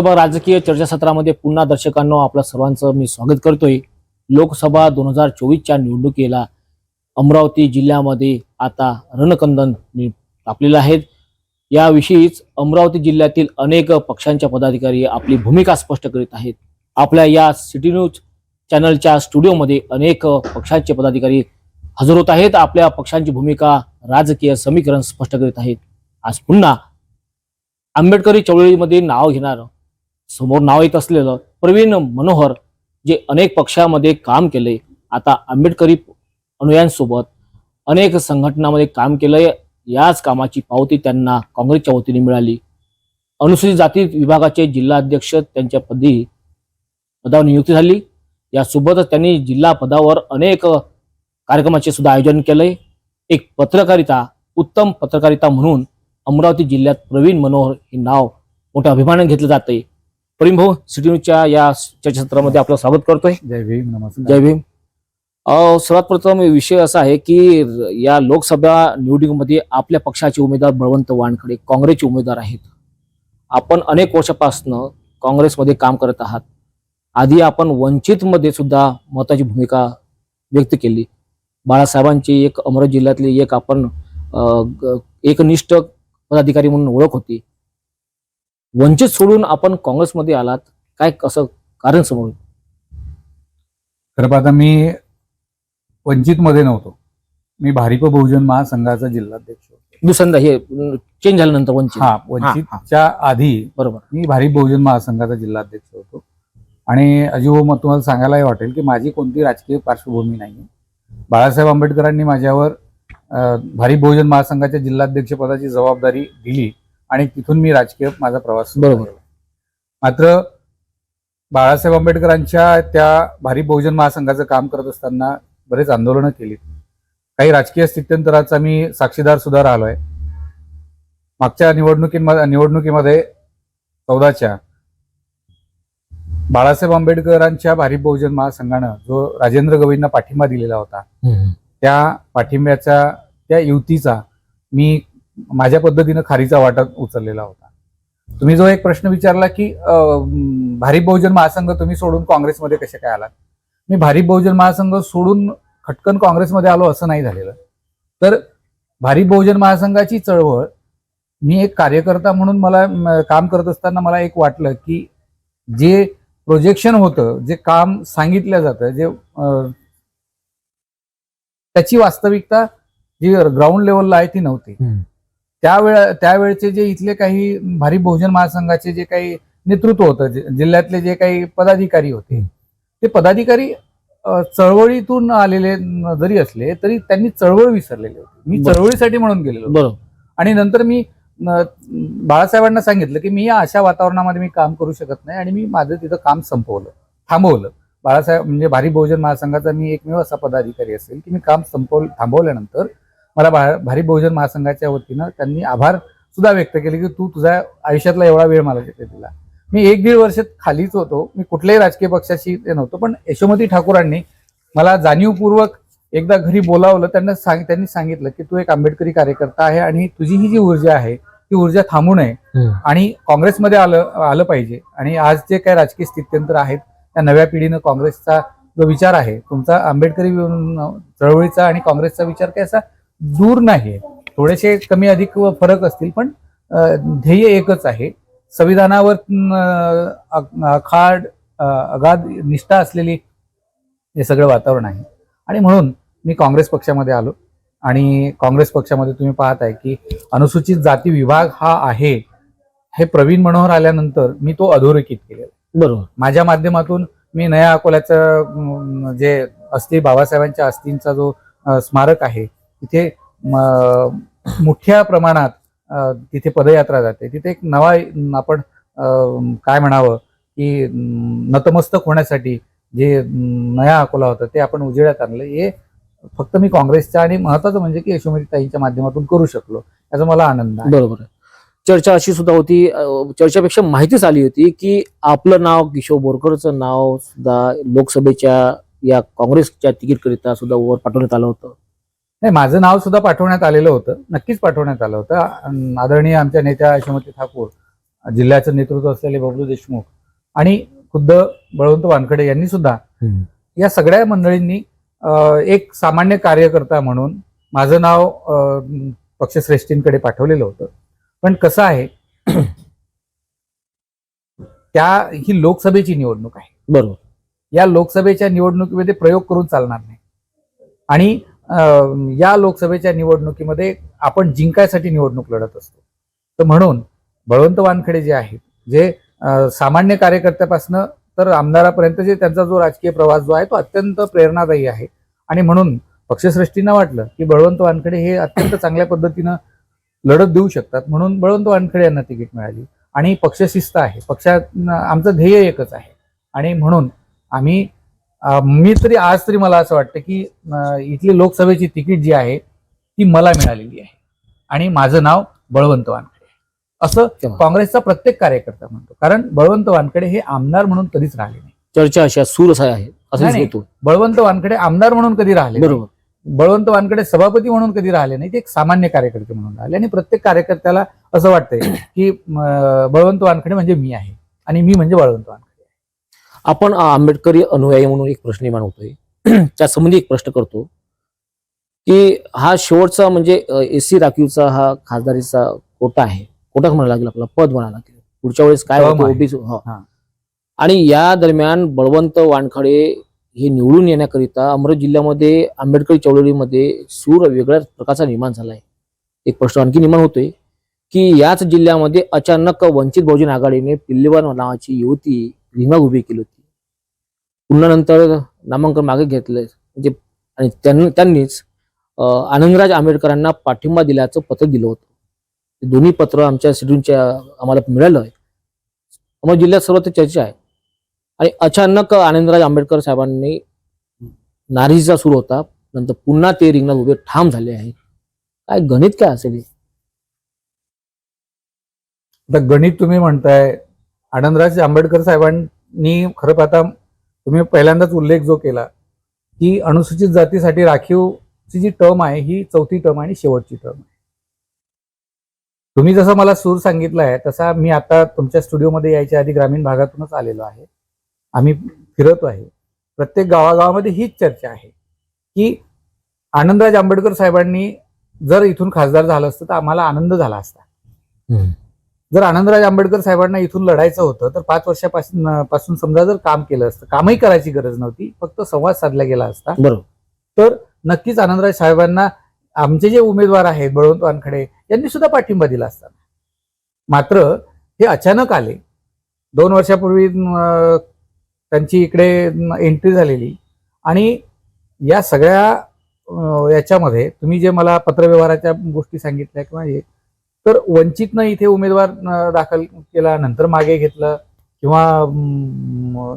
लोकसभा राजकीय चर्चासत्रामध्ये पुन्हा दर्शकांना आपलं सर्वांचं मी स्वागत करतोय. लोकसभा दोन हजार चोवीसच्या निवडणुकीला अमरावती जिल्ह्यामध्ये आता रणकंदन तापलेलं आहेत. याविषयीच अमरावती जिल्ह्यातील अनेक पक्षांच्या पदाधिकारी आपली भूमिका स्पष्ट करीत आहेत. आपल्या या सिटी न्यूज चॅनलच्या स्टुडिओमध्ये अनेक पक्षांचे पदाधिकारी हजर होत आहेत. आपल्या पक्षांची भूमिका राजकीय समीकरण स्पष्ट करीत आहेत. आज पुन्हा आंबेडकरी चळवळीमध्ये नाव घेणार समोर नाव येत असलेलं प्रवीण मनोहर जे अनेक पक्षामध्ये काम केले. आता आंबेडकरी अनुयांसोबत अनेक संघटनामध्ये काम केलंय. याच कामाची पावती त्यांना काँग्रेसच्या वतीने मिळाली. अनुसूचित जाती विभागाचे जिल्हाध्यक्ष त्यांच्या पदी पदावर नियुक्ती झाली. यासोबतच त्यांनी जिल्हा पदावर अनेक कार्यक्रमाचे सुद्धा आयोजन केलंय. एक पत्रकारिता उत्तम पत्रकारिता म्हणून अमरावती जिल्ह्यात प्रवीण मनोहर हे नाव मोठ्या अभिमानाने घेतलं जाते प्रवीण भाऊ सिटी न्यूजच्या या चर्चासत्रामध्ये आपलं स्वागत करतोय. जय भीम नमस्कार. जय भीम. सर्वात प्रथम विषय असा आहे की या लोकसभा निवडणुकीमध्ये आपल्या पक्षाचे उमेदवार बळवंत वानखडे काँग्रेसचे उमेदवार आहेत. आपण अनेक वर्षापासून काँग्रेसमध्ये काम करत आहात. आधी आपण वंचितमध्ये सुद्धा महत्वाची भूमिका व्यक्त केली. बाळासाहेबांची एक अमरावती जिल्ह्यातली एक आपण एकनिष्ठ पदाधिकारी म्हणून ओळख होती. वंचित सोडून आपण काँग्रेसमध्ये आलात काय कसं कारण समोर खरं पाहता मी वंचित मध्ये नव्हतो. मी भारिप बहुजन महासंघाचा जिल्हाध्यक्ष होतो. दुसऱ्यांदा हे चेंज झाल्यानंतर वंचित. हा वंचितच्या आधी बरोबर. मी भारिप बहुजन महासंघाचा जिल्हाध्यक्ष होतो. आणि अजिओ मग तुम्हाला सांगायलाही वाटेल की माझी कोणती राजकीय पार्श्वभूमी नाही बाळासाहेब आंबेडकरांनी माझ्यावर अं, भारिप बहुजन महासंघाच्या जिल्हाध्यक्ष पदाची जबाबदारी दिली. आणि तिथून मी राजकीय माझा प्रवास बरोबर. मात्र बाळासाहेब आंबेडकरांच्या त्या भारिप बहुजन महासंघाचं काम करत असताना बरेच आंदोलनं केली. काही राजकीय स्थित्यंतराचा मी साक्षीदार सुद्धा राहिलोय. मागच्या निवडणुकीमध्ये निवडणुकीमध्ये चौदाच्या बाळासाहेब आंबेडकरांच्या भारिप बहुजन महासंघानं जो राजेंद्र गवईंना पाठिंबा दिलेला होता त्या पाठिंब्याचा त्या युतीचा मी माझ्या पद्धतीनं खारीचा वाटा उचललेला होता. तुम्ही जो एक प्रश्न विचारला की भारी भारिप बहुजन महासंघ तुम्ही सोडून काँग्रेसमध्ये कसे काय आलात? मी भारिप बहुजन महासंघ सोडून खटकन काँग्रेसमध्ये आलो असं नाही झालेलं. तर भारिप बहुजन महासंघाची चळवळ मी एक कार्यकर्ता म्हणून मला काम करत असताना मला एक वाटलं की जे प्रोजेक्शन होतं जे काम सांगितलं जातं जे त्याची वास्तविकता जी ग्राउंड लेवलला आहे ती नव्हती. त्यावेळे त्यावेळचे जे इथले काही भारिप बहुजन महासंघाचे जे काही नेतृत्व होतं जिल्ह्यातले जे काही पदाधिकारी होते ते पदाधिकारी चळवळीतून आलेले जरी असले तरी त्यांनी चळवळ विसरलेले होते मी. चळवळीसाठी म्हणून गेलेलो. बरोबर आणि नंतर मी बाळासाहेबांना सांगितलं की मी या अशा वातावरणामध्ये मी काम करू शकत नाही आणि मी माझं तिथं काम संपवलं थांबवलं बाळासाहेब म्हणजे भारी बहुजन महासंघाचा मी एकमेव असा पदाधिकारी असेल की मी काम संपव थांबवल्यानंतर मला भा- भारी बहुजन महासंघाच्या वतीनं त्यांनी आभार सुद्धा व्यक्त केले की तू तुझ्या आयुष्यातला एवढा वेळ मला दिला मी एक दीड वर्ष खालीच होतो. मी कुठल्याही राजकीय पक्षाशी ते नव्हतो पण यशोमती ठाकूरांनी मला जाणीवपूर्वक एकदा घरी बोलावलं त्यांना सांग त्यांनी सांगितलं की तू एक आंबेडकरी कार्यकर्ता आहे आणि तुझी ही जी ऊर्जा आहे ती ऊर्जा थांबू नये आणि काँग्रेसमध्ये आलं आलं पाहिजे आणि आज जे काही राजकीय स्थित्यंतर आहेत त्या नव्या पिढीनं काँग्रेसचा जो विचार आहे तुमचा आंबेडकरी चळवळीचा आणि काँग्रेसचा विचार काही असा दूर नाही. थोडेसे कमी अधिक फरक असतील पण ध्येय एकच आहे. संविधानावर अखाड अगाध निष्ठा असलेली हे सगळं वातावरण आहे. आणि म्हणून मी काँग्रेस पक्षामध्ये आलो. आणि काँग्रेस पक्षामध्ये तुम्ही पाहताय की अनुसूचित जाती विभाग हा आहे. हे प्रवीण मनोहर आल्यानंतर मी तो अधोरेखित केलेला बरोबर. माझ्या माध्यमातून मी नया अकोल्याचं जे अस्थी बाबासाहेबांच्या अस्थींचा जो स्मारक आहे तिथे मोठ्या प्रमाणात तिथे पदयात्रा जाते. तिथे एक नवा आपण काय म्हणावं की नतमस्तक होण्यासाठी जे नया अकोला होता ते आपण उजेडात आणलं. हे फक्त मी काँग्रेसच्या आणि महत्वाचं म्हणजे की यशोमती ताईंच्या माध्यमातून करू शकलो याचा मला आनंद आहे. बरोबर चर्चा अशी सुद्धा होती चर्चापेक्षा चर्चेपेक्षा माहितीच आली होती की आपलं नाव किशोर बोरकरचं नाव सुद्धा लोकसभेच्या या काँग्रेसच्या तिकीटकरिता सुद्धा वर पाठवण्यात आलं होतं. नाही माझं नाव सुद्धा पाठवण्यात आलेलं होतं. नक्कीच पाठवण्यात आलं होतं. आदरणीय आमच्या नेत्या यशोमती ठाकूर जिल्ह्याचं नेतृत्व असलेले बबलू देशमुख आणि खुद्द बळवंत वानखडे यांनी सुद्धा या सगळ्या मंडळींनी एक सामान्य कार्यकर्ता म्हणून माझं नाव पक्षश्रेष्ठींकडे पाठवलेलं होतं. पण कसं आहे त्या ही लोकसभेची निवडणूक आहे. बरोबर. या लोकसभेच्या निवडणुकीमध्ये प्रयोग करून चालणार नाही. आणि या लोकसभेच्या निवडणुकीमध्ये आपण जिंकायसाठी निवडणूक लढत असतो. तर म्हणून बळवंत वानखडे जे आहेत जे सामान्य कार्यकर्त्यापासनं तर आमदारापर्यंत जे त्यांचा जो राजकीय प्रवास जो आहे तो अत्यंत प्रेरणादायी आहे. आणि म्हणून पक्षश्रेष्ठींना वाटलं की बळवंत वानखडे हे अत्यंत चांगल्या पद्धतीनं लढत देऊ शकतात. म्हणून बळवंत वानखडे यांना तिकीट मिळाली. आणि पक्षशिस्त आहे. पक्षात आमचं ध्येय एकच आहे. आणि म्हणून आम्ही मी तरी आज तरी मला असं वाटतं की इथली लोकसभेची तिकीट जी आहे ती मला मिळालेली आहे. आणि माझं नाव बळवंत वानखेडे. असं काँग्रेसचा प्रत्येक कार्यकर्ता म्हणतो. कारण बळवंत वानखेडे हे आमदार म्हणून कधीच राहिले नाही. चर्चा अशा सूर असा आहे बळवंत वानखेडे आमदार म्हणून कधी राहिले. बरोबर. बळवंत वानखेडे सभापती म्हणून कधी राहिले नाही ते एक सामान्य कार्यकर्ते म्हणून राहिले. आणि प्रत्येक कार्यकर्त्याला असं वाटतंय की बळवंत वानखेडे म्हणजे मी आहे. आणि मी म्हणजे बळवंत वानखेडे. आपण आंबेडकरी अनुयायी म्हणून एक प्रश्न निर्माण होतोय. त्या संबंधी एक प्रश्न करतो की हा शेवटचा म्हणजे एस सी राखीवचा हा खासदारीचा कोटा आहे. कोटाच म्हणायला लागेल आपला पद म्हणायला लागेल. पुढच्या वेळेस काय होतं हा. आणि या दरम्यान बळवंत वानखडे हे निवडून येण्याकरिता अमरावती जिल्ह्यामध्ये आंबेडकरी चळवळीमध्ये सूर वेगळ्याच प्रकारचा निर्माण झाला आहे. एक प्रश्न आणखी निर्माण होतोय की याच जिल्ह्यामध्ये अचानक वंचित बहुजन आघाडीने पिल्लेवान नावाची युवती रिंगा उभी केली होती. पुन्हा नंतर नामांकन मागे घेतलंय. म्हणजे आणि त्यांनी त्यांनीच आनंदराज आंबेडकरांना पाठिंबा दिल्याचं पत्र दिलं होतं. दोन्ही पत्र आमच्या सिडूनच्या आम्हाला मिळालं आहे मग जिल्ह्यात सर्वत्र चर्चा आहे. आणि अचानक आनंदराज आंबेडकर साहेबांनी नारीचा सुरू होता. नंतर पुन्हा ते रिंगणात उभे ठाम झाले आहेत काय गणित काय असेल गणित तुम्ही म्हणताय आनंदराज आंबेडकर साहेबांनी खरं पाहता तुम्ही पहिल्यांदाच उल्लेख जो केला की अनुसूचित जातीसाठी राखीवची जी टर्म आहे ही चौथी टर्म आणि शेवटची टर्म आहे. तुम्ही जसं मला सूर सांगितला आहे तसा मी आता तुमच्या स्टुडिओमध्ये यायच्या आधी ग्रामीण भागातूनच आलेलो आहे. आम्ही फिरतो आहे. प्रत्येक गावागावामध्ये हीच चर्चा आहे की आनंदराज आंबेडकर साहेबांनी जर इथून खासदार झालं असतं तर आम्हाला आनंद झाला असता. जर आनंदराज आंबेडकर साहेबांना इथून लढायचं होतं तर पाच वर्षापासून पासून समजा जर काम केलं असतं कामही करायची गरज नव्हती फक्त संवाद साधला गेला असता. बरोबर. तर नक्कीच आनंदराज साहेबांना आमचे जे उमेदवार आहेत बळवंत वानखडे यांनी सुद्धा पाठिंबा दिला असता. मात्र हे अचानक आले. दोन वर्षापूर्वी त्यांची इकडे एंट्री झालेली. आणि या सगळ्या याच्यामध्ये तुम्ही जे मला पत्रव्यवहाराच्या गोष्टी सांगितल्या किंवा हे तर वंचितनं इथे उमेदवार दाखल केला नंतर मागे घेतलं किंवा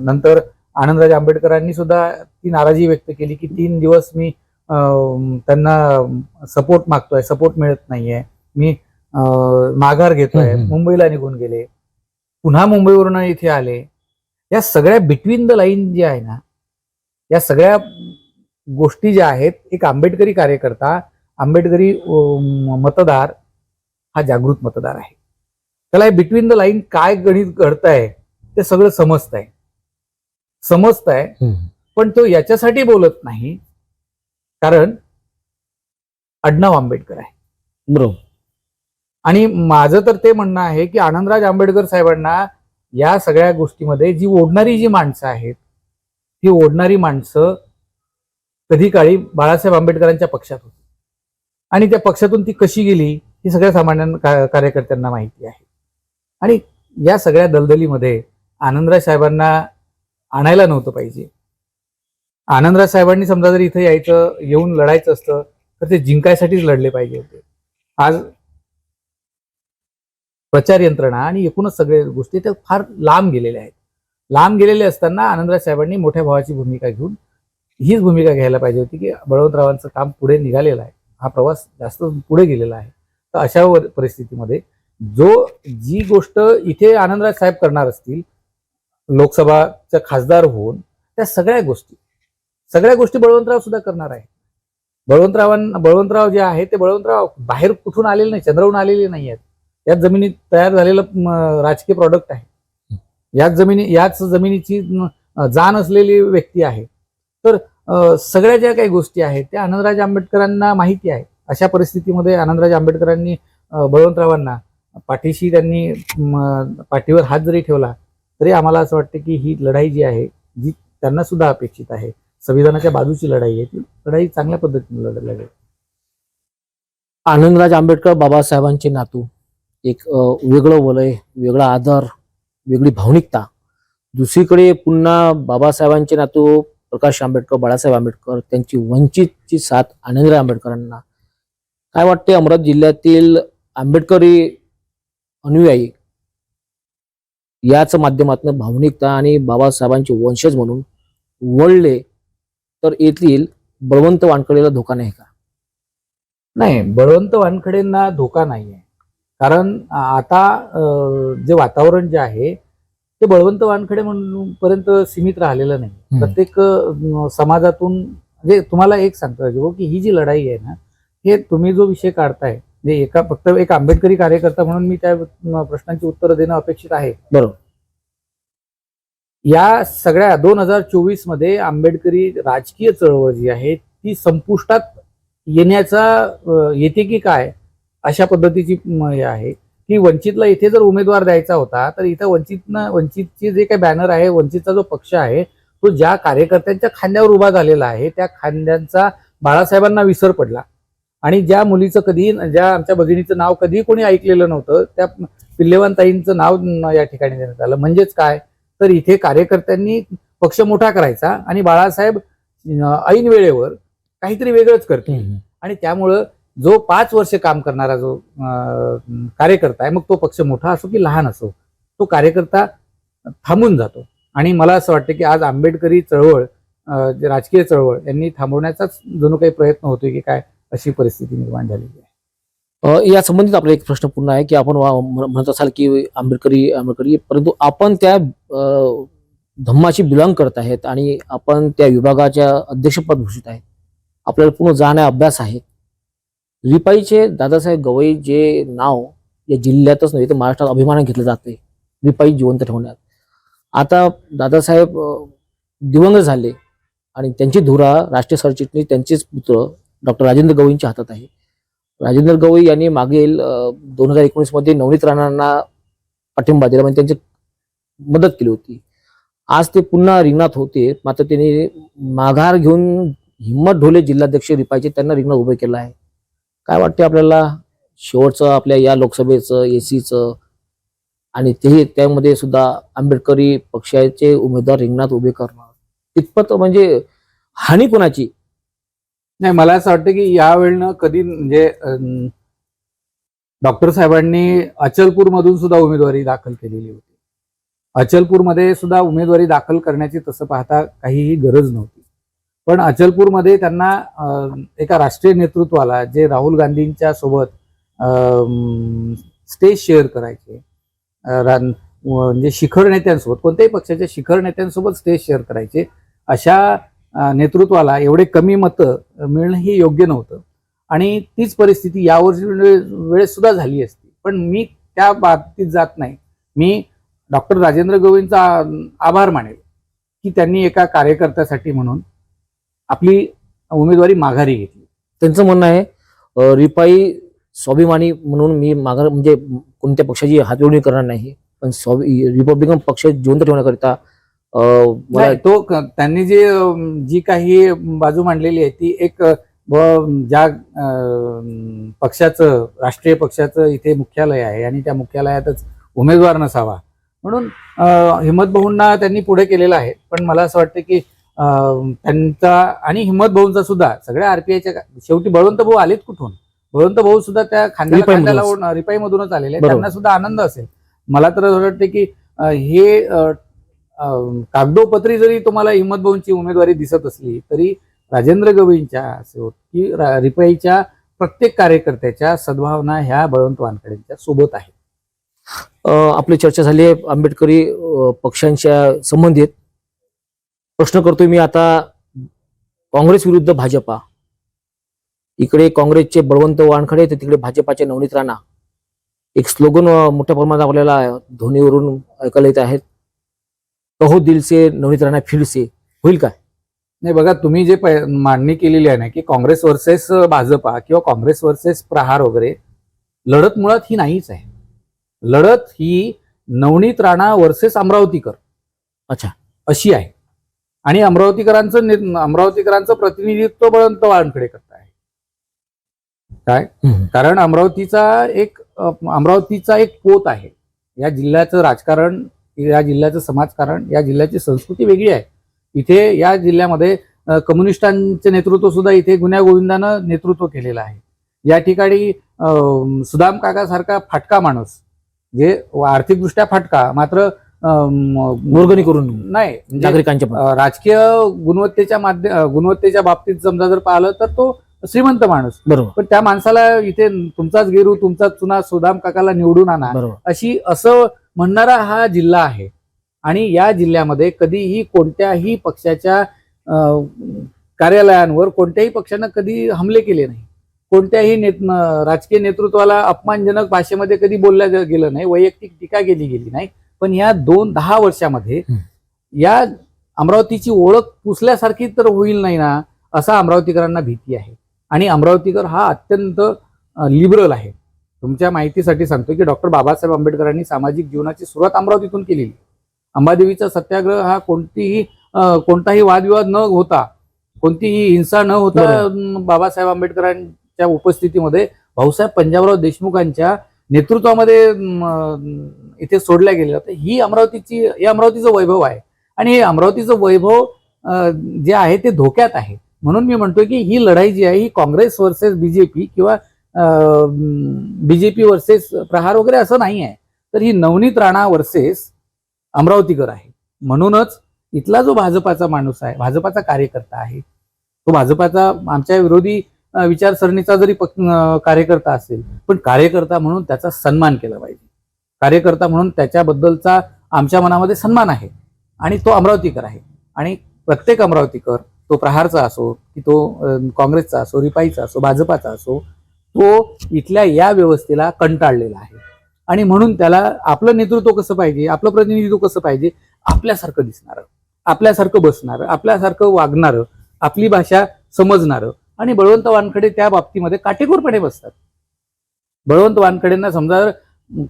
नंतर आनंदराज आंबेडकरांनी सुद्धा ती नाराजी व्यक्त केली की तीन दिवस मी त्यांना सपोर्ट मागतोय सपोर्ट मिळत नाहीये मी माघार घेतोय. मुंबईला निघून गेले पुन्हा मुंबईवरून इथे आले या सगळ्या बिटवीन द लाईन जे आहे ना या सगळ्या गोष्टी ज्या आहेत एक आंबेडकरी कार्यकर्ता आंबेडकरी मतदार हा जागृत मतदार आहे. त्याला बिटवीन द लाईन काय गणित घडतंय ते सगळं समजतंय. समजतंय पण तो याच्यासाठी बोलत नाही कारण आडनाव आंबेडकर आहे. बरोबर. आणि माझं तर ते म्हणणं आहे की आनंदराज आंबेडकर साहेबांना या सगळ्या गोष्टीमध्ये जी ओढणारी जी माणसं आहेत ती ओढणारी माणसं कधी काळी बाळासाहेब आंबेडकरांच्या पक्षात होती आणि त्या पक्षातून ती कशी गेली? ही सगळ्या सामान्य कार्यकर्त्यांना माहिती आहे. आणि या सगळ्या दलदलीमध्ये आनंदराज साहेबांना आणायला नव्हतं पाहिजे. आनंदराज साहेबांनी समजा जर इथं यायचं येऊन लढायचं असतं तर ते जिंकायसाठीच लढले पाहिजे होते. आज प्रचार यंत्रणा आणि एकूणच सगळे गोष्टी त्या फार लांब गेलेल्या आहेत. लांब गेलेले असताना आनंदराज साहेबांनी मोठ्या भावाची भूमिका घेऊन हीच भूमिका घ्यायला पाहिजे होती की बळवंतरावांचं काम पुढे निघालेलं आहे. हा प्रवास जास्त पुढे गेलेला आहे. तर अशा परिस्थितीमध्ये जो जी गोष्ट इथे आनंदराज साहेब करणार असतील लोकसभाचा खासदार होऊन त्या सगळ्या गोष्टी सगळ्या गोष्टी बळवंतराव सुद्धा करणार आहे. बळवंतरावांना बळवंतराव जे आहे ते बळवंतराव बाहेर कुठून आलेले नाही चंद्रावरून आलेले नाही आहेत. याच जमिनीत तयार झालेलं राजकीय प्रॉडक्ट आहे. याच जमिनी याच जमिनीची जाण असलेली व्यक्ती आहे. तर सगळ्या ज्या काही गोष्टी आहेत त्या आनंदराज आंबेडकरांना माहिती आहे अशा परिस्थितीमध्ये आनंदराज आंबेडकरांनी बळवंतरावांना पाठीशी त्यांनी पाठीवर हात जरी ठेवला तरी आम्हाला असं वाटतं की ही लढाई जी आहे जी त्यांना सुद्धा अपेक्षित आहे. संविधानाच्या बाजूची लढाई आहे. ती लढाई चांगल्या पद्धतीने लढली. लागेल आनंदराज आंबेडकर बाबासाहेबांचे नातू. एक वेगळं वलय वेगळा आदर वेगळी भावनिकता. दुसरीकडे पुन्हा बाबासाहेबांचे नातू प्रकाश आंबेडकर बाळासाहेब आंबेडकर त्यांची वंचितची साथ आनंदराज आंबेडकरांना काय वाटते अमरावती जिल्ह्यातील आंबेडकरी अनुयायी याच माध्यमातून भावनिकता आणि बाबासाहेबांचे वंशज म्हणून वळले तर येथील बळवंत वानकडेला धोका नाही का? नाही बळवंत वानखडेंना धोका नाही आहे कारण आता जे वातावरण जे आहे ते बळवंत वानखडे म्हणून पर्यंत सीमित राहिलेलं नाही. प्रत्येक समाजातून म्हणजे तुम्हाला एक सांगतो की ही जी लढाई आहे ना हे तुम्ही जो विषय काढताय म्हणजे एका फक्त एक आंबेडकरी कार्यकर्ता म्हणून मी त्या प्रश्नांची उत्तरं देणं अपेक्षित आहे बरोबर. या सगळ्या दोन हजार चोवीसमध्ये आंबेडकरी राजकीय चळवळ जी आहे ती संपुष्टात येण्याचा येते की काय अशा पद्धतीची हे आहे की वंचितला इथे जर उमेदवार द्यायचा होता तर इथं वंचितनं वंचितचे जे काही बॅनर आहे वंचितचा जो पक्ष आहे तो ज्या कार्यकर्त्यांच्या खांद्यावर उभा झालेला आहे त्या खांद्यांचा बाळासाहेबांना विसर पडला आणि ज्या मुलीचं कधी ज्या आमच्या भगिनीचं नाव कधी कोणी ऐकलेलं नव्हतं त्या पिल्लेवानताईंचं नाव या ठिकाणी देण्यात आलं. म्हणजेच काय? तर इथे कार्यकर्त्यांनी पक्ष मोठा करायचा आणि बाळासाहेब ऐन वेळेवर काहीतरी वेगळंच करतील. आणि त्यामुळं जो पाच वर्ष काम करणारा जो कार्यकर्ता आहे मग तो पक्ष मोठा असो की लहान असो तो कार्यकर्ता थांबून जातो. आणि मला असं वाटतं की आज आंबेडकरी चळवळ राजकीय चळवळ यांनी थांबवण्याचाच जणू काही प्रयत्न होतोय की काय? अशी परिस्थिती निर्माण झालेली आहे. या संबंधित आपला एक प्रश्न पूर्ण आहे की आपण वा- म्हणत असाल की आंबेडकरी आंबेडकरी परंतु आपण त्या धम्माशी बिलॉंग करत आहेत आणि आपण त्या विभागाच्या अध्यक्षपद घोषित आहेत. आपल्याला पूर्ण जाण्या अभ्यास आहे. रिपाईचे दादासाहेब गवई जे नाव या जिल्ह्यातच नाही तर महाराष्ट्रात अभिमानाने घेतलं जाते. रिपाई जिवंत ठेवण्यात. आता दादासाहेब दिवंगत झाले आणि त्यांची धुरा राष्ट्रीय सरचिटणीस त्यांचेच पुत्र डॉक्टर राजेंद्र गवईंच्या हातात आहे. राजेंद्र गवई यांनी मागील दोन हजार एकोणीसमध्ये नवनीत राणांना पाठिंबा दिला म्हणजे त्यांची मदत केली होती. आज ते पुन्हा रिंगणात होते मात्र त्यांनी माघार घेऊन हिम्मत ढोले जिल्हाध्यक्ष रिपायचे त्यांना रिंगणात उभे केलं आहे. काय वाटते आपल्याला? शेवटचं आपल्या या लोकसभेचं एसीचं आणि तेही त्यामध्ये सुद्धा आंबेडकरी पक्षाचे उमेदवार रिंगणात उभे करणं इतपत म्हणजे हानी कोणाची? नाही मला असं वाटतं की यावेळेनं कधी म्हणजे डॉक्टर साहेबांनी अचलपूर मधून सुद्धा उमेदवारी दाखल केलेली होती. अचलपूरमध्ये सुद्धा उमेदवारी दाखल करण्याची तसं पाहता काहीही गरज नव्हती. पण अचलपूरमध्ये त्यांना एका राष्ट्रीय नेतृत्वाला जे राहुल गांधींच्या सोबत स्टेज शेअर करायचे म्हणजे शिखर नेत्यांसोबत कोणत्याही पक्षाच्या शिखर नेत्यांसोबत स्टेज शेअर करायचे अशा नेतृत्वाला एवढे कमी मतं मिळणं हे योग्य नव्हतं. आणि तीच परिस्थिती यावर्षी म्हणजे वेळेस सुद्धा झाली असती. पण मी त्या बाबतीत जात नाही. मी डॉक्टर राजेंद्र गोविंदचा आभार मानेल की त्यांनी एका कार्यकर्त्यासाठी म्हणून आपली उमेदवारी माघारी घेतली. त्यांचं म्हणणं आहे रिपाई स्वाभिमानी म्हणून मी माघार म्हणजे कोणत्या पक्षाची हातवणी करणार नाही पण स्वाभि रिपब्लिकन पक्ष जिवंत ठेवण्याकरिता नाही, तो क- त्यांनी जे अं, जी काही बाजू मांडलेली आहे ती एक अं, ब- ज्या अं, पक्षाचं राष्ट्रीय पक्षाचं इथे मुख्यालय आहे आणि त्या मुख्यालयातच उमेदवार नसावा म्हणून अं, हिम्मत भाऊंना त्यांनी पुढे केलेलं आहे पण मला असं वाटतं की अं, त्यांचा आणि हिम्मत भाऊंचा सुद्धा सगळ्या आरपीआयच्या शेवटी बळवंत भाऊ आलेत कुठून बळवंत भाऊ सुद्धा त्या खांद्याला रिपाईमधूनच. खांदा लावून रिपाईमधूनच आलेले आहेत. बरोबर. त्यांना सुद्धा आनंद असेल मला तर असं वाटतं की अं, हे अं, कागदोपत्री जरी तुम्हाला हिम्मतभऊंची उमेदवारी दिसत असली तरी राजेंद्र गवईंच्या असो की रिपाईच्या प्रत्येक कार्यकर्त्याच्या सद्भावना ह्या बळवंत वानखडेंच्या सोबत आहे आपली चर्चा झाली आहे. आंबेडकरी पक्षांच्या संबंधित. प्रश्न करतोय मी आता काँग्रेस विरुद्ध भाजपा. इकडे काँग्रेसचे बळवंत वानखडे तर तिकडे भाजपाचे नवनीत राणा. एक स्लोगन मोठ्या प्रमाणात आपल्याला ध्वनीवरून ऐकायला येत आहेत कहो दिल से नवनीत राणा फिर से. होईल का नाही बघा तुम्ही जे मांडणी केलेली आहे ना की काँग्रेस वर्सेस भाजपा किंवा काँग्रेस वर्सेस प्रहार वगैरे लढत मुळात ही नाहीच आहे. लढत ही नवनीत राणा वर्सेस अमरावतीकर अच्छा. अशी आहे. आणि अमरावतीकरांचं अमरावतीकरांचं प्रतिनिधित्व बळवंत वानखडे करत आहे कारण अमरावतीचा एक अमरावतीचा एक पोत आहे. या जिल्ह्याचं राजकारण या जिल्ह्याचं समाजकारण या जिल्ह्याची संस्कृती वेगळी आहे. इथे या जिल्ह्यामध्ये कम्युनिस्टांचे नेतृत्व सुद्धा इथे गुन्ह्या गोविंदानं नेतृत्व केलेलं आहे. या ठिकाणी सुदाम काकासारखा फाटका माणूस जे आर्थिकदृष्ट्या फाटका मात्र अ, म- वर्गणी करून नाही म्हणजे नागरिकांच्या राजकीय गुणवत्तेच्या माध्य अ, गुणवत्तेच्या बाबतीत समजा जर पाहिलं तर तो श्रीमंत माणूस. बरोबर. पण त्या माणसाला इथे तुमचाच गेरू तुमचाच चुना सुदाम काकाला निवडून आणा बरोबर. अशी असं म्हणणारा हा जिल्हा आहे. आणि या जिल्ह्यामध्ये कधीही कोणत्याही पक्षाच्या कार्यालयांवर कोणत्याही पक्षानं कधी हमले केले नाही. कोणत्याही नेत राजकीय नेतृत्वाला अपमानजनक भाषेमध्ये कधी बोलल्या गे- गेलं नाही वैयक्तिक टीका केली गेली नाही. पण या दोन दहा वर्षामध्ये. या अमरावतीची ओळख पुसल्यासारखी तर होईल नाही ना असा अमरावतीकरांना भीती आहे. आणि अमरावतीकर हा अत्यंत लिबरल आहे. तुमच्या माहितीसाठी सांगतो की डॉक्टर बाबासाहेब आंबेडकरांनी सामाजिक जीवनाची सुरुवात अमरावतीतून केलेली. अंबादेवीचा सत्याग्रह हा कोणतीही कोणताही वादविवाद न होता कोणतीही हिंसा न होता बाबासाहेब आंबेडकरांच्या उपस्थितीमध्ये भाऊसाहेब पंजाबराव देशमुखांच्या नेतृत्वामध्ये इथे सोडल्या गेलेल्या होत्या ही अमरावतीची हे अमरावतीचं वैभव आहे. आणि हे अमरावतीचं वैभव जे आहे ते धोक्यात आहे. म्हणून मी म्हणतोय की ही लढाई जी आहे ही काँग्रेस वर्सेस बीजेपी किंवा बीजेपी वर्सेस प्रहार वगैरे असं नाही आहे. तर ही नवनीत राणा वर्सेस अमरावतीकर आहे. म्हणूनच इथला जो भाजपाचा माणूस आहे भाजपाचा कार्यकर्ता आहे तो भाजपाचा आमच्या विरोधी विचारसरणीचा जरी पक- कार्यकर्ता असेल पण कार्यकर्ता म्हणून त्याचा सन्मान केला पाहिजे. कार्यकर्ता म्हणून त्याच्याबद्दलचा आमच्या मनामध्ये सन्मान आहे. आणि तो अमरावतीकर आहे. आणि प्रत्येक अमरावतीकर तो प्रहारचा असो की तो काँग्रेसचा असो रिपाईचा असो भाजपाचा असो तो इथल्या या व्यवस्थेला कंटाळलेला आहे. आणि म्हणून त्याला आपलं नेतृत्व कसं पाहिजे आपलं प्रतिनिधित्व कसं पाहिजे आपल्यासारखं दिसणारं आपल्यासारखं बसणारं आपल्यासारखं वागणारं आपली भाषा समजणारं आणि बळवंत वानखडे त्या बाबतीमध्ये काटेकोरपणे बसतात. बळवंत वानखडेंना समजा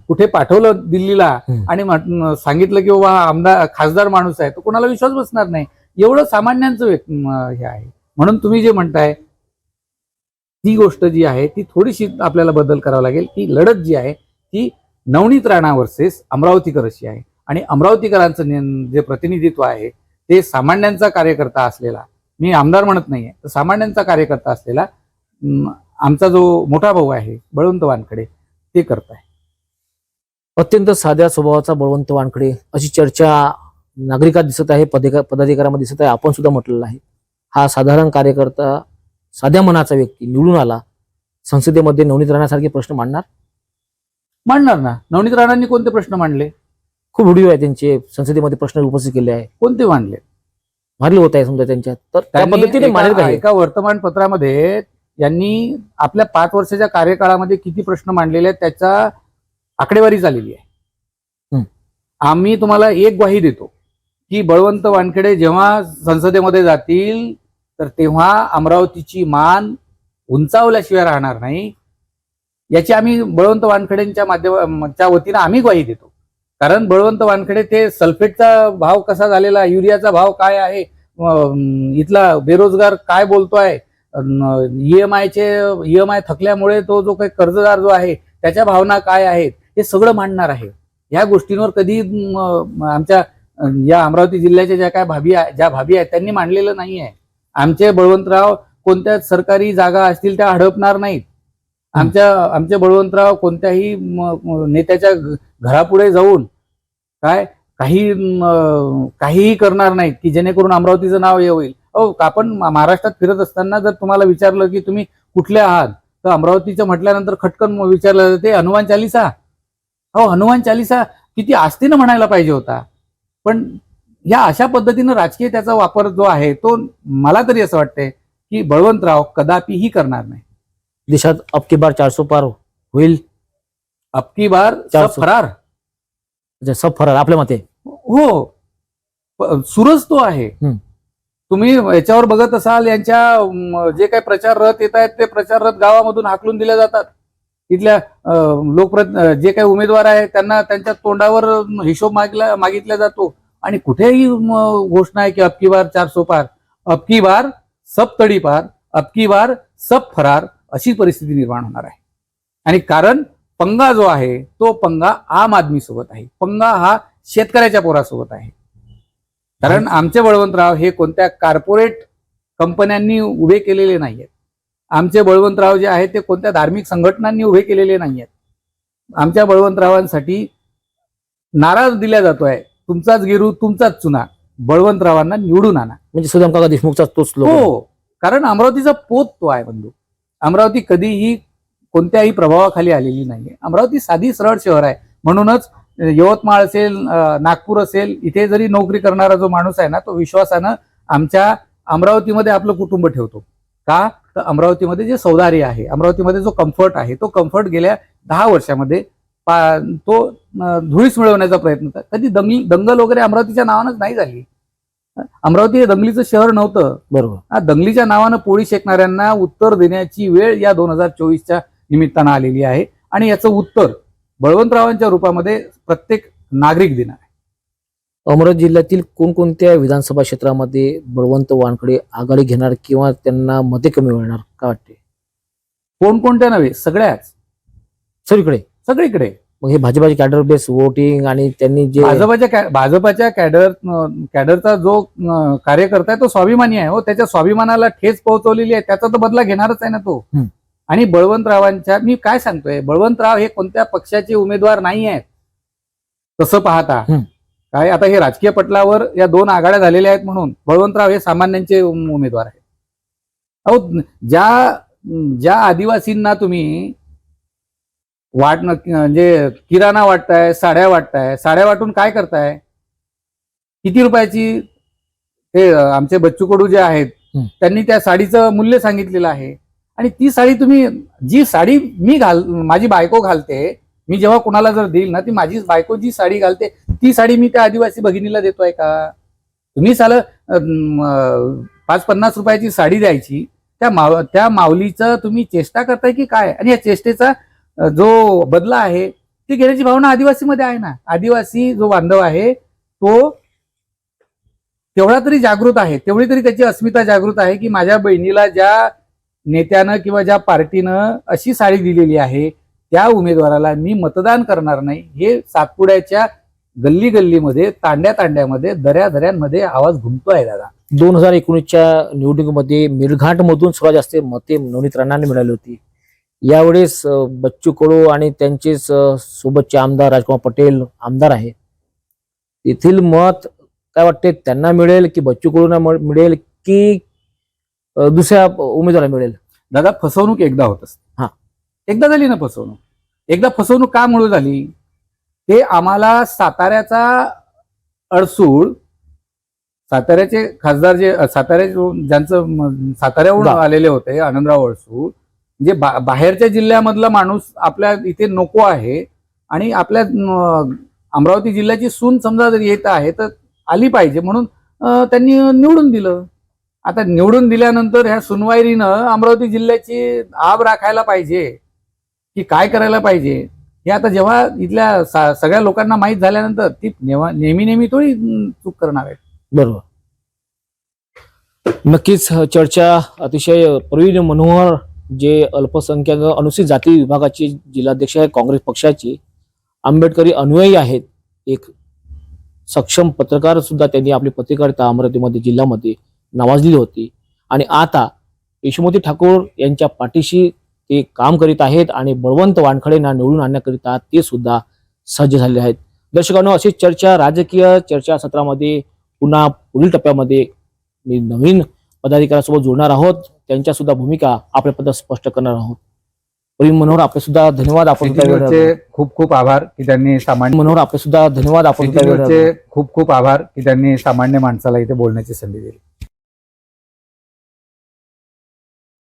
कुठे पाठवलं दिल्लीला. आणि सांगितलं की बाबा आमदार खासदार माणूस आहे तो कोणाला विश्वास बसणार नाही. एवढं सामान्यांचं व्यक्- हे आहे. म्हणून तुम्ही जे म्हणताय ती गोष्ट जी आहे ती थोडीशी आपल्याला बदल करावा लागेल. की लढत जी आहे ती नवनीत राणा वर्सेस अमरावतीकर अशी आहे. आणि अमरावतीकरांचं जे प्रतिनिधित्व आहे ते सामान्यांचा कार्यकर्ता असलेला मी आमदार म्हणत नाहीये तर सामान्यांचा कार्यकर्ता असलेला आमचा जो मोठा भाऊ आहे बळवंत वानखडे ते करत आहे अत्यंत साध्या स्वभावाचा बळवंत वानखडे अशी चर्चा नागरिकात दिसत आहे पदाधिका पदाधिकाऱ्यामध्ये दिसत आहे. आपण सुद्धा म्हटलेलं आहे हा साधारण कार्यकर्ता साध्या मनाचा व्यक्ती निवडून आला संसदेमध्ये नवनीत राहण्यासारखे प्रश्न मांडणार? मांडणार ना. नवनीत राणांनी कोणते प्रश्न मांडले? खूप व्हिडिओ आहे त्यांचे. संसदेमध्ये प्रश्न उपस्थित केले आहे. कोणते मांडले? मारले होत आहे समजा त्यांच्या तर त्या पद्धतीने एका- वर्तमानपत्रामध्ये यांनी आपल्या पाच वर्षाच्या कार्यकाळामध्ये किती प्रश्न मांडलेले आहेत त्याचा आकडेवारी झालेली आहे. आम्ही तुम्हाला एक ग्वाही देतो. की बळवंत वानखेडे जेव्हा संसदेमध्ये जातील तर तेव्हा अमरावतीची मान उंचावल्याशिवाय राहणार नाही. याची आम्ही बळवंत वानखेडेंच्या माध्यमाच्या वतीनं आम्ही ग्वाही देतो. कारण बळवंत वानखेडे ते सल्फेटचा भाव कसा झालेला युरियाचा भाव काय आहे इथला बेरोजगार काय बोलतोय ईएमआयचे ईएमआय थकल्यामुळे तो जो काही कर्जदार जो आहे त्याच्या भावना काय आहेत हे सगळं मांडणार आहे. या गोष्टींवर कधी आमच्या या अमरावती जिल्ह्याच्या ज्या काय भाभी आहे ज्या भाभी आहेत त्यांनी मांडलेलं नाही आहे. आमचे बळवंतराव कोणत्या सरकारी जागा असतील त्या हडपणार नाहीत. आमच्या आमचे बळवंतराव कोणत्याही नेत्याच्या घरापुढे जाऊन काय काही काहीही करणार नाहीत की जेणेकरून अमरावतीचं नाव हे होईल. अहो आपण महाराष्ट्रात फिरत असताना जर तुम्हाला विचारलं की तुम्ही कुठले आहात तर अमरावतीचं म्हटल्यानंतर खटकन विचारलं जाते हनुमान चालिसा? हो हनुमान चालिसा किती आस्तीनं म्हणायला पाहिजे होता. पण या अशा पद्धतीनं राजकीय त्याचा वापर जो आहे तो मला तरी असं वाटतंय की बळवंतराव कदापिही करणार नाही. देशात अब की बार चारसो पार होईल. अबकी बार चार सब. फरार. म्हणजे सब फरार आपल्या मते. हो. प- सूरच तो आहे. हम्म. तुम्ही याच्यावर बघत असाल यांच्या म, जे काही प्रचार रथ येत आहेत ते प्रचार रथ गावामधून हाकलून दिले जातात. इथल्या लोकप्र जे काही उमेदवार आहेत त्यांना त्यांच्या तोंडावर हिशोब मागला मागितला जातो. आणि कुठेही घोषणा आहे की अबकी बार चार सो पार अबकी बार सब तडी पार अबकी बार सब फरार अशी परिस्थिती निर्माण होणार आहे. आणि कारण पंगा जो आहे तो पंगा आम आदमी सोबत आहे. पंगा हा शेतकऱ्याच्या पोरासोबत आहे. कारण आमचे बळवंतराव हे कोणत्या कॉर्पोरेट कंपन्यांनी उभे केलेले नाही आहेत आमचे बळवंतराव जे आहेत ते कोणत्या धार्मिक संघटनांनी उभे केलेले नाही आहेत आमच्या बळवंतरावांसाठी नारा दिला जातोय. तुमचाच गिरू तुमचाच चुना. बळवंतरावांना निवडून आणा. म्हणजे सुदाम काका देशमुखचा तोच लोक. हो कारण अमरावतीचा पोत तो आहे बंधू. अमरावती कधीही कोणत्याही प्रभावाखाली आलेली नाहीये. अमरावती साधी सरळ शहर आहे. म्हणूनच यवतमाळ असेल नागपूर असेल इथे जरी नोकरी करणारा जो माणूस आहे ना तो विश्वासानं आमच्या अमरावतीमध्ये आपलं कुटुंब ठेवतो. का? तर अमरावतीमध्ये जे सौदार्य आहे अमरावतीमध्ये जो कम्फर्ट आहे तो कम्फर्ट गेल्या दहा वर्षामध्ये पा- तो धुळीस मिळवण्याचा प्रयत्न होता. कधी दंगल दंगल वगैरे अमरावतीच्या नावानंच नाही झाली. अमरावती हे दंगलीचं शहर नव्हतं. बरोबर. हा दंगलीच्या नावानं पोळी शेकणाऱ्यांना उत्तर देण्याची वेळ या दोन हजार चोवीसच्या निमित्तानं आलेली आहे. आणि याचं उत्तर बळवंतरावांच्या रूपामध्ये प्रत्येक नागरिक देणार. अमरावती जिल्ह्यातील कोणकोणत्या विधानसभा क्षेत्रामध्ये बळवंत वानकडे आघाडी घेणार किंवा त्यांना मते कमी मिळणार? काय वाटते? कोणकोणत्या नव्हे सगळ्याच. सगळीकडे सगळीकडे. मग हे भाजपाचे कॅडर बेस वोटिंग आणि त्यांनी जे भाजपाच्या कॅ- भाजपाच्या कॅडर कॅडरचा जो अं, कार्यकर्ता आहे तो स्वाभिमानी आहे हो. त्याच्या स्वाभिमानाला ठेच पोहोचवलेली आहे. त्याचा तर बदला घेणारच आहे ना तो. हम्म. आणि बळवंतरावांच्या मी काय सांगतोय? बळवंतराव हे कोणत्या पक्षाचे उमेदवार नाही आहेत तसं पाहता. हम्म. काय आता हे राजकीय पटलावर या दोन आघाड्या झालेल्या आहेत म्हणून बळवंतराव हे सामान्यांचे उम- उमेदवार आहेत. अहो ज्या ज्या आदिवासींना तुम्ही वाट म्हणजे किराणा वाटताय साड्या वाटताय साड्या वाटून काय करताय? किती रुपयाची ते अं, आमचे बच्चू कडू जे आहेत हं. त्यांनी त्या साडीचं मूल्य सांगितलेलं आहे. आणि ती साडी तुम्ही जी साडी मी घाल माझी बायको घालते मी जेव्हा कुणाला जर देईल ना ती माझी बायको जी साडी घालते ती साडी मी त्या आदिवासी भगिनीला देतोय का? तुम्ही साल पाच पन्नास रुपयाची साडी द्यायची त्या माव त्या माऊलीचं तुम्ही चेष्टा करताय की काय? आणि या चेष्टेचा जो बदला आहे ती घेण्याची भावना आदिवासीमध्ये आहे ना. आदिवासी जो बांधव आहे तो तेवढा तरी जागृत आहे. तेवढी तरी त्याची अस्मिता जागृत आहे की माझ्या बहिणीला ज्या नेत्यानं किंवा ज्या पार्टीनं अशी साडी दिलेली आहे त्या उमेदवाराला मी मतदान करणार नाही. हे सातपुड्याच्या गल्ली गल्लीमध्ये तांड्या तांड्यामध्ये दऱ्या दऱ्यांमध्ये आवाज घुमतोय दादा. दोन हजार एकोणीसच्या निवडणुकीमध्ये मिरघाट मधून सर्वात जास्त मते नवनीत राणांना मिळाली होती. यावेळेस बच्चू कडू आणि त्यांचेच सोबतचे आमदार राजकुमार पटेल आमदार आहेत येथील मत काय वाटते? त्यांना मिळेल की बच्चू कडूंना मिळ- मिळेल की दुसऱ्या उमेदवाराला मिळेल? दादा फसवणूक एकदा होत असते. हा. एकदा झाली ना फसवणूक. एकदा फसवणूक का म्हणून झाली? ते आम्हाला साताऱ्याचा अडसूळ साताऱ्याचे खासदार जे साताऱ्या ज्यांचं साताऱ्याहून. आलेले होते आनंदराव अडसूळ म्हणजे बा- बाहेरच्या जिल्ह्यामधला माणूस आपल्या इथे नको आहे आणि आपल्या अमरावती जिल्ह्याची सून समजा जर येत आहे तर आली पाहिजे. म्हणून त्यांनी निवडून दिलं. आता निवडून दिल्यानंतर ह्या सुनवाईरीनं अमरावती जिल्ह्याची आब राखायला पाहिजे. की काय करायला पाहिजे? हे आता जेव्हा इथल्या सगळ्या लोकांना माहीत झाल्यानंतर ती नेवा- नेहमी नेहमी थोडी चूक करणार आहे बरोबर. नक्कीच चर्चा अतिशय प्रवीण मनोहर जे अल्पसंख्याक अनुसूचित जाती विभागाचे जिल्हाध्यक्ष आहे काँग्रेस पक्षाचे आंबेडकरी अनुयायी आहेत. एक सक्षम पत्रकार सुद्धा त्यांनी आपली पत्रकारिता अमरावतीमध्ये जिल्ह्यामध्ये नावाजली होती. आणि आता यशोमती ठाकूर यांच्या पाठीशी ते काम करीत आहेत आणि बळवंत वानखडेंना निवडून आणण्याकरिता ते सुद्धा सज्ज झाले आहेत दर्शकांनो अशीच चर्चा राजकीय चर्चा सत्रामध्ये पुन्हा पुढील टप्प्यामध्ये मी नवीन पदाधिकाऱ्यांसोबत जोडणार आहोत त्यांच्या सुद्धा भूमिका आपल्यापर्यंत स्पष्ट करणार आहोत प्रवीण मनोहर आपले सुद्धा धन्यवाद आपण. खूप खूप आभार की त्यांनी सामान्य मनोहर आपले सुद्धा धन्यवाद आपण. खूप खूप आभार की त्यांनी सामान्य माणसाला इथे बोलण्याची संधी दिली